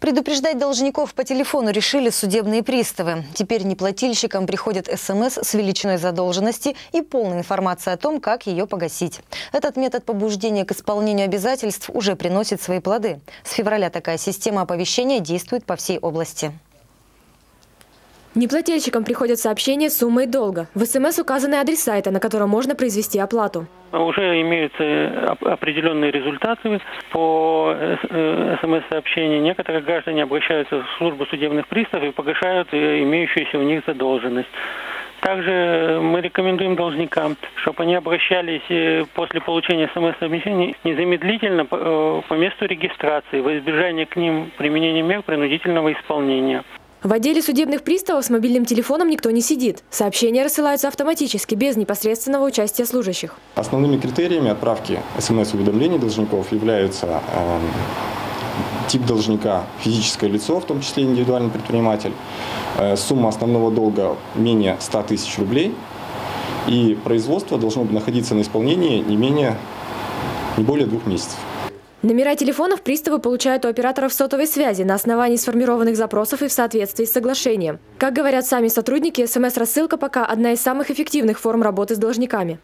Предупреждать должников по телефону решили судебные приставы. Теперь неплательщикам приходят СМС с величиной задолженности и полная информация о том, как ее погасить. Этот метод побуждения к исполнению обязательств уже приносит свои плоды. С февраля такая система оповещения действует по всей области. Неплательщикам приходят сообщения с суммой долга. В СМС указаны адрес сайта, на котором можно произвести оплату. Уже имеются определенные результаты по э, СМС-сообщению. Некоторые граждане обращаются в службу судебных приставов и погашают э, имеющуюся у них задолженность. Также мы рекомендуем должникам, чтобы они обращались э, после получения СМС-сообщений незамедлительно по месту регистрации во избежание к ним применения мер принудительного исполнения. В отделе судебных приставов с мобильным телефоном никто не сидит. Сообщения рассылаются автоматически, без непосредственного участия служащих. Основными критериями отправки СМС-уведомлений должников являются э, тип должника – физическое лицо, в том числе индивидуальный предприниматель, э, сумма основного долга менее 100 тысяч рублей, и производство должно находиться на исполнении не менее, не более двух месяцев. Номера телефонов приставы получают у операторов сотовой связи на основании сформированных запросов и в соответствии с соглашением. Как говорят сами сотрудники, СМС-рассылка пока одна из самых эффективных форм работы с должниками.